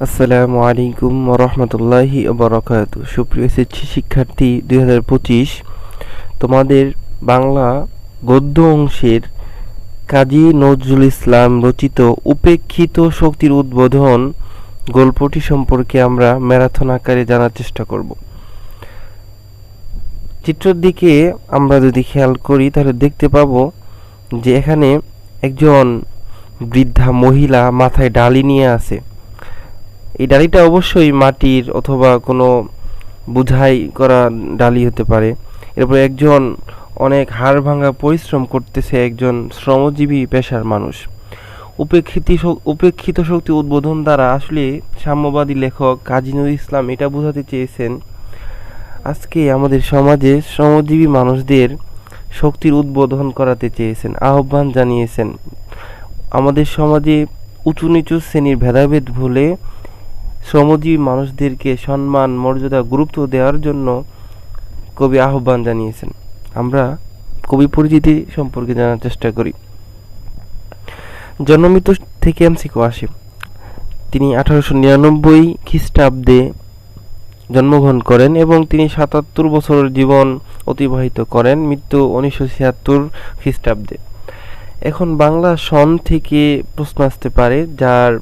আসসালামু আলাইকুম রহমতুল্লাহি বরকাত। সুপ্রিয় এসএসসি শিক্ষার্থী দুই হাজার পঁচিশ, তোমাদের বাংলা গদ্য অংশের কাজী নজরুল ইসলাম রচিত উপেক্ষিত শক্তির উদ্বোধন গল্পটি সম্পর্কে আমরা ম্যারাথন আকারে জানার চেষ্টা করব। চিত্রের দিকে আমরা যদি খেয়াল করি, তাহলে দেখতে পাবো যে এখানে একজন বৃদ্ধা মহিলা মাথায় ডালি নিয়ে আছে। এই ডালিটা অবশ্যই মাটির অথবা কোনো বুঝাই করা ডালি হতে পারে। এরপর একজন অনেক হাড় ভাঙা পরিশ্রম করতেছে একজন শ্রমজীবী পেশার মানুষ। উপেক্ষিত উপেক্ষিত শক্তি উদ্বোধন দ্বারা আসলে সাম্যবাদী লেখক কাজী নজরুল ইসলাম এটা বোঝাতে চেয়েছেন, আজকে আমাদের সমাজে শ্রমজীবী মানুষদের শক্তির উদ্বোধন করাতে চেয়েছেন, আহ্বান জানিয়েছেন। আমাদের সমাজে উঁচু নিচু শ্রেণির ভেদাভেদ ভুলে শ্রমজীবী মানুষদেরকে সম্মান, মর্যাদা, গুরুত্ব দেওয়ার জন্য কবি আহ্বান জানিয়েছেন। আমরা কবি পরিচিতি সম্পর্কে জানার চেষ্টা করি। জন্মমৃত্যু থেকে এমসিকো আসে। তিনি আঠারোশো নিরানব্বই খ্রিস্টাব্দে জন্মগ্রহণ করেন এবং তিনি সাতাত্তর বছর জীবন অতিবাহিত করেন মৃত্যু উনিশশো ছিয়াত্তর খ্রিস্টাব্দে। এখন বাংলা সন থেকে প্রশ্ন আসতে পারে, যার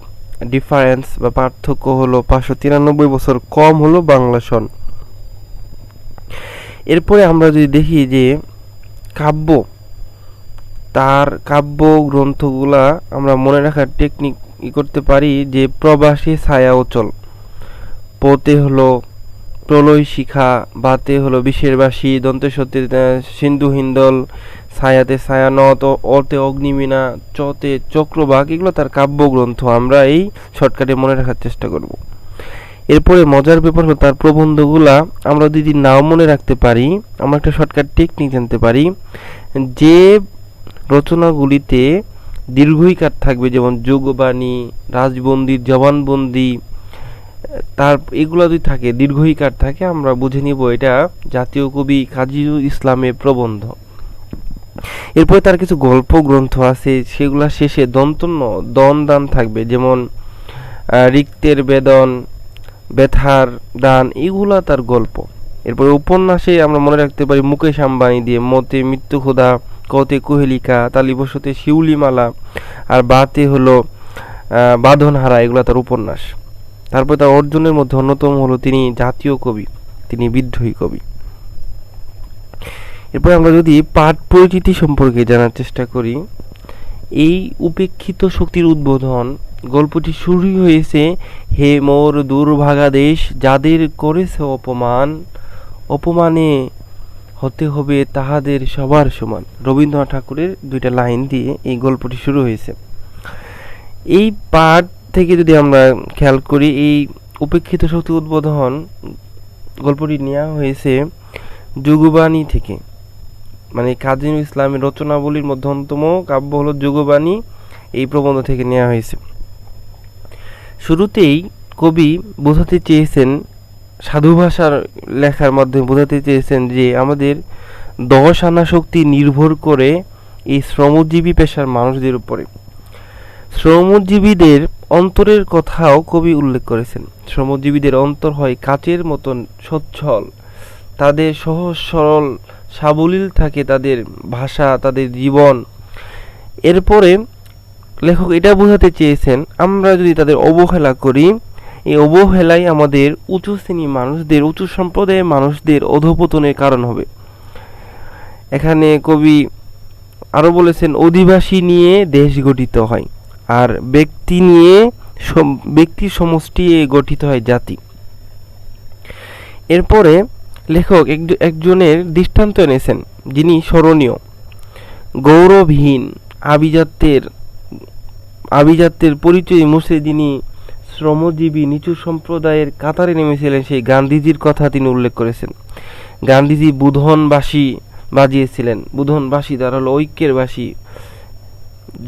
ডিফারেন্স বা পার্থক্য হলো পাঁচশো তিরানব্বই বছর কম হলো বাংলা সন। এরপরে আমরা যদি দেখি যে কাব্য, তার কাব্য গ্রন্থগুলা আমরা মনে রাখার টেকনিক করতে পারি যে প্রবাসী ছায়া অচল। পোতে হলো প্রলয় শিখা, বাতে হলো বিষের বাসী দন্তে সত্যি সিন্ধু, হিন্দল ছায়াতে ছায়ানত অতে অগ্নিমীনা চতে চক্রবাক, এগুলো তার কাব্যগ্রন্থ। আমরা এই শর্টকাটে মনে রাখার চেষ্টা করব। এরপরে মজার ব্যাপার হলো তার প্রবন্ধগুলা আমরা যদি নাও মনে রাখতে পারি, আমরা একটা শর্টকাট টেকনিক জানতে পারি, যে রচনাগুলিতে দীর্ঘইকার থাকবে, যেমন যোগবাণী রাজবন্দির জবানবন্দি, তার এগুলো যদি থাকে, দীর্ঘইকার থাকে, আমরা বুঝে নিব এটা জাতীয় কবি কাজী ইসলামের প্রবন্ধ। এরপরে তার কিছু গল্প গ্রন্থ আছে, সেগুলো শেষে দন্তন্য দন দান থাকবে, যেমন রিক্তের বেদন ব্যথার দান, এগুলা তার গল্প। এরপরে উপন্যাসে আমরা মনে রাখতে পারি মুকেশ আম্বানি দিয়ে মতে মৃত্যু খোদা, কতে কোহেলিকা তালিবসতে শিউলিমালা, আর বাতে হলো বাঁধনহারা, এগুলো তার উপন্যাস। তারপর তার অর্জনের মধ্যে অন্যতম হলো তিনি জাতীয় কবি, তিনি বিদ্রোহী কবি। এরপর আমরা যদি পাঠ পরিচিতি সম্পর্কে জানার চেষ্টা করি, এই উপেক্ষিত শক্তির উদ্বোধন গল্পটি শুরুই হয়েছে, হে মোর দুর্ভাগা দেশ, যাদের করেছে অপমান, অপমানে হতে হবে তাহাদের সবার সমান। রবীন্দ্রনাথ ঠাকুরের দুইটা লাইন দিয়ে এই গল্পটি শুরু হয়েছে। এই পাঠ থেকে যদি আমরা খেয়াল করি, এই উপেক্ষিত শক্তি উদ্বোধন গল্পটি নেওয়া হয়েছে যুগবাণী থেকে। মানে কাজী ইসলামের রচনাবলীর মধ্যে অন্যতম কাব্য হলো যুগবাণী, এই প্রবন্ধ থেকে নেওয়া হয়েছে। শুরুতেই কবি বোঝাতে চেয়েছেন সাধু ভাষার লেখার মাধ্যমে বোঝাতে চেয়েছেন যে আমাদের দশ আনা শক্তি নির্ভর করে এই শ্রমজীবী পেশার মানুষদের উপরে। শ্রমজীবীদের অন্তরের কথাও কবি উল্লেখ করেছেন। শ্রমজীবীদের অন্তর হয় কাচের মতন সচ্ছল, তাদের সহজ সরল সাবলীল থাকে তাদের ভাষা, তাদের জীবন। এরপরে লেখক এটা বোঝাতে চেয়েছেন, আমরা যদি তাদের অবহেলা করি, এই অবহেলাই আমাদের উঁচু শ্রেণি মানুষদের, উঁচু সম্প্রদায়ের মানুষদের অধপতনের কারণ হবে। এখানে কবি আরও বলেছেন, অধিবাসী নিয়ে দেশ গঠিত হয় আর ব্যক্তি নিয়ে ব্যক্তি সমষ্টি গঠিত হয় জাতি। এরপরে লেখক একজনের দৃষ্টান্ত এনেছেন, যিনি স্মরণীয়। গৌরবহীন আভিজাত্যের আভিজাত্যের পরিচয় মুছে যিনি শ্রমজীবী নিচু সম্প্রদায়ের কাতারে নেমেছিলেন, সেই গান্ধীজির কথা তিনি উল্লেখ করেছেন। গান্ধীজি বুধনবাসী বাজিয়েছিলেন। বুধনবাসী তার হলো ঐক্যের বাসী।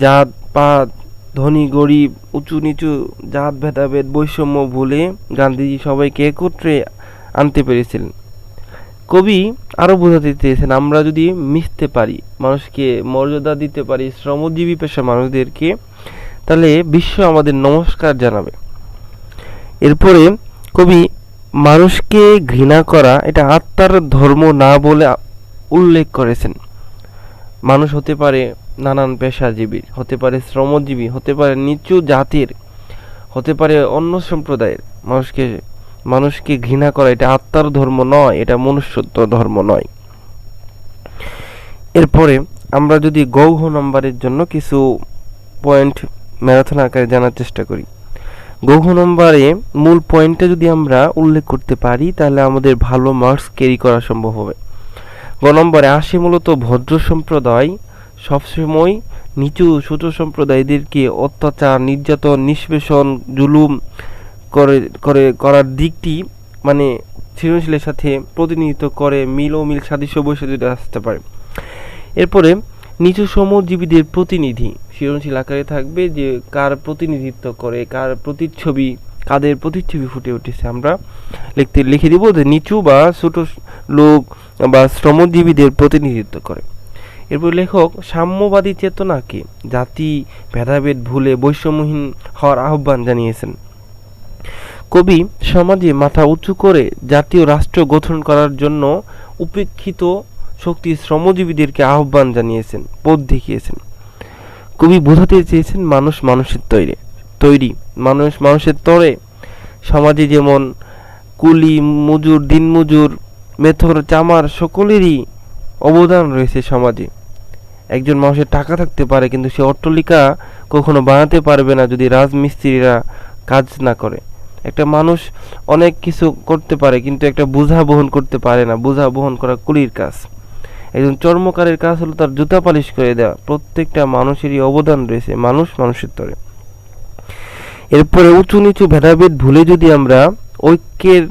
জাত, পাত, ধনী, গরিব, উঁচু নিচু, জাত, ভেদাভেদ, বৈষম্য ভুলে গান্ধীজি সবাইকে একত্রে আনতে পেরেছিলেন। কবি আরও বোঝাতে চেয়েছেন আমরা যদি মিশতে পারি, মানুষকে মর্যাদা দিতে পারি, শ্রমজীবী পেশা মানুষদেরকে, তাহলে বিশ্ব আমাদের নমস্কার জানাবে। এরপরে কবি, মানুষকে ঘৃণা করা, এটা আত্মার ধর্ম না বলে উল্লেখ করেছেন। মানুষ হতে পারে নানান পেশাজীবী, হতে পারে শ্রমজীবী, হতে পারে নিচু জাতির, হতে পারে অন্য সম্প্রদায়ের মানুষকে মানুষকে ঘৃণা করা, এটা আত্মার ধর্ম নয়, এটা মনুষ্যত্ব ধর্ম নয়। এরপরে আমরা যদি গৌহ নম্বরের জন্য কিছু পয়েন্ট ম্যারাথন আকারে জানার চেষ্টা করি। গৌহ নম্বরে মূল পয়েন্টটা যদি আমরা উল্লেখ করতে পারি, তাহলে আমাদের ভালো মার্কস ক্যারি করা সম্ভব হবে। গ নম্বরে আসে মূলত ভদ্র সম্প্রদায়, সবসময় নিচু ছোট সম্প্রদায়দেরকে অত্যাচার, নির্যাতন, নিষ্পেষণ, জুলুম করে করে, করার দিকটি মানে সৃজনশীলের সাথে প্রতিনিধিত্ব করে মিল ও মিল সাদৃশ্য বৈশিষ্ট্য আসতে পারে। এরপরে নিচু শ্রমজীবীদের প্রতিনিধি। সৃজনশীল আকারে থাকবে যে কার প্রতিনিধিত্ব করে, কার প্রতিচ্ছবি, কাদের প্রতিচ্ছবি ফুটে উঠেছে আমরা লিখতে, লিখে দিব যে নিচু বা ছোট লোক বা শ্রমজীবীদের প্রতিনিধিত্ব করে। এরপর লেখক, সাম্যবাদী চেতনাকে জাতি, ভেদাভেদ ভুলে বৈষম্যহীন হওয়ার আহ্বান জানিয়েছেন। কবি সমাজে মাথা উঁচু করে জাতীয় রাষ্ট্র গঠন করার জন্য উপেক্ষিত শক্তি শ্রমজীবীদেরকে আহ্বান জানিয়েছেন, পথ দেখিয়েছেন। কবি বোঝাতে চেয়েছেন মানুষ মানুষের তৈরি তৈরি। মানুষ মানুষের তরে। সমাজে যেমন কুলি, মজুর দিনমজুর মেথর, চামার সকলেরই অবদান রয়েছে সমাজে। একজন মানুষের টাকা থাকতে পারে, কিন্তু সে অট্টালিকা কখনো বানাতে পারবে না যদি রাজমিস্ত্রিরা কাজ না করে। একটা মানুষ অনেক কিছু করতে পারে, কিন্তু একটা বোঝা বহন করতে পারে না। বোঝা বহন করা কুলির কাজ। একজন চর্মকারের কাজ হলো তার জুতা পালিশ করে দেওয়া। প্রত্যেকটা মানুষেরই অবদান রয়েছে, মানুষ মানুষের তরে। এরপরে উঁচু নিচু ভেদাভেদ ভুলে যদি আমরা ঐক্যের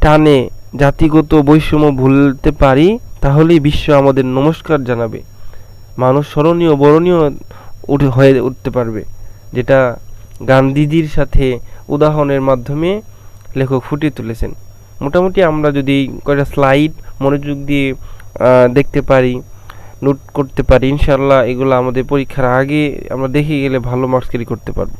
টানে জাতিগত বৈষম্য ভুলতে পারি, তাহলেই বিশ্ব আমাদের নমস্কার জানাবে। মানুষ স্মরণীয়, বরণীয় উঠে, হয়ে উঠতে পারবে, যেটা গান্ধীজির সাথে উদাহরণের মাধ্যমে লেখক ফুটিয়ে তুলেছেন। মোটামুটি আমরা যদি কয়েকটা স্লাইড মনোযোগ দিয়ে দেখতে পারি নোট করতে পারি ইনশাল্লাহ এগুলো আমাদের পরীক্ষার আগে আমরা দেখে গেলে ভালো মার্কস ক্যারি করতে পারব।